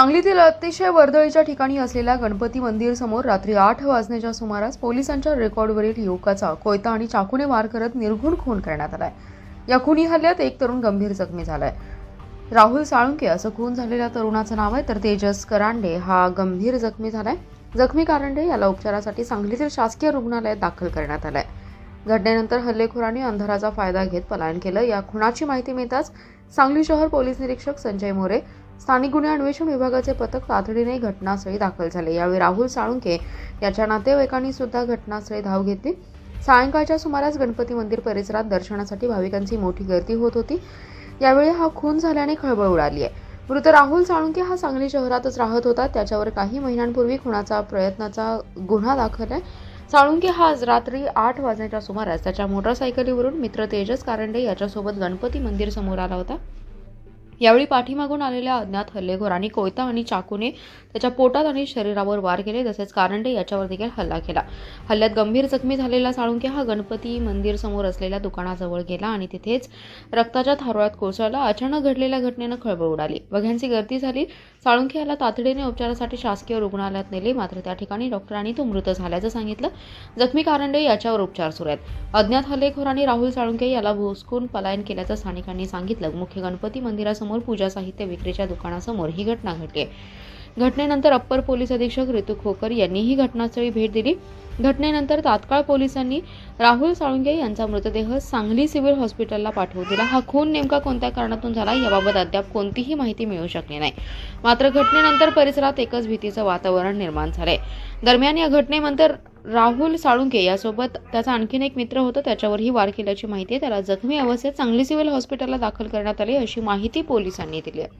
सांगलीतील अतिशय वर्दळीच्या ठिकाणी असलेल्या गणपती मंदिर समोर रात्री आठ वाजण्याच्या सुमारास पोलिसांच्या रेकॉर्डवरील युवकाचा कोयता आणि चाकूने वार करत निर्घुण खून करण्यात आलाय. या खुनी हल्ल्यात एक तरुण गंभीर जखमी झालाय. राहुल साळुंके असं खून झालेल्या तरुणाचं नाव आहे तर तेजस करांडे हा गंभीर जखमी झालाय. जखमी कारंडे याला उपचारासाठी सांगलीतील शासकीय रुग्णालयात दाखल करण्यात आलाय. घटनेनंतर हल्लेखोरांनी अंधाराचा फायदा घेत पलायन केलं. या खुनाची माहिती मिळताच सांगली शहर पोलीस निरीक्षक संजय मोरे स्थानिक गुन्हे अन्वेषण विभागाचे पथक तातडीने घटनास्थळी दाखल झाले. यावेळी राहुल साळुंके याच्या नातेवाईकांनी सुद्धा घटनास्थळी धाव घेतली. सायंकाळच्या सुमारास गणपती मंदिर परिसरात दर्शनासाठी भाविकांची मोठी गर्दी होत होती. यावेळी हा खून झाल्याने खळबळ उडाली आहे. मृत राहुल साळुंके हा सांगली शहरातच राहत होता. त्याच्यावर काही महिन्यांपूर्वी खुनाचा प्रयत्नाचा गुन्हा दाखल आहे. साळुंके हा आज रात्री आठ वाजण्याच्या सुमारास त्याच्या मोटरसायकलीवरून मित्र तेजस कारंडे याच्यासोबत गणपती मंदिर समोर आला होता. यावेळी पाठीमागून आलेल्या अज्ञात हल्लेखोरांनी कोयता आणि चाकूने त्याच्या पोटात आणि शरीरावर वार केले तसेच कारंडे याच्यावर देखील हल्ला केला. हल्ल्यात गंभीर जखमी झालेला साळुंके हा गणपती मंदिर समोर असलेल्या दुकानाजवळ गेला आणि तिथेच रक्ताच्या थारोळ्यात कोसळला. अचानक घडलेल्या घटनेनं खळबळ उडाली. बघ्यांची गर्दी झाली. साळुंखे याला तातडीने उपचारासाठी शासकीय रुग्णालयात नेले. मात्र त्या ठिकाणी डॉक्टरांनी तो मृत झाल्याचं सांगितलं. जखमी कारंडे याच्यावर उपचार सुरू आहेत. अज्ञात हल्लेखोरांनी राहुल साळुंके याला भोसकून पलायन केल्याचं स्थानिकांनी सांगितलं. मुख्य गणपती मंदिरासमोर पूजा साहित्य विक्रीच्या दुकानासमोर ही घटना घडली. आहे घटनेनंतर अप्पर पोलीस अधीक्षक ऋतू खोकर यांनीही घटनास्थळी भेट दिली. घटनेनंतर तात्काळ पोलिसांनी राहुल साळुंगे यांचा मृतदेह सांगली सिव्हिल हॉस्पिटलला पाठवून दिला. हा खून नेमका कोणत्या कारणातून झाला याबाबत अद्याप कोणतीही माहिती मिळू शकली नाही. मात्र घटनेनंतर परिसरात एकच भीतीचं वातावरण निर्माण झालंय. दरम्यान या घटनेनंतर राहुल साळुंके यासोबत त्याचा आणखीन एक मित्र होता त्याच्यावरही वार केल्याची माहिती आहे. त्याला जखमी अवस्थेत सांगली सिव्हिल हॉस्पिटलला दाखल करण्यात आली अशी माहिती पोलिसांनी दिली आहे.